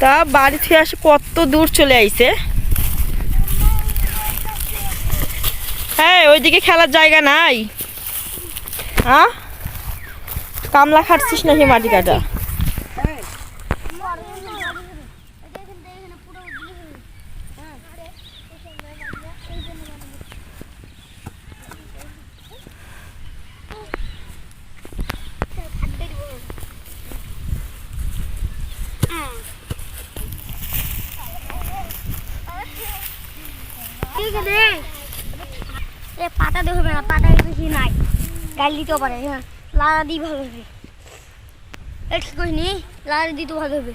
তা বাড়ি থেকে আসে কত দূর চলে আইছে। হ্যাঁ ওইদিকে খেলার জায়গা নাই। হ্যাঁ কামলা খাটছিস নাকি মাটি কাটা এ পাটা দেখবে না, পাতা বেশি নাই। গাল দিতেও পারে হ্যাঁ। লাড়া দিই ভালো হবে। এ ঠিক নি? লাড়া দিতে ভালো হবে।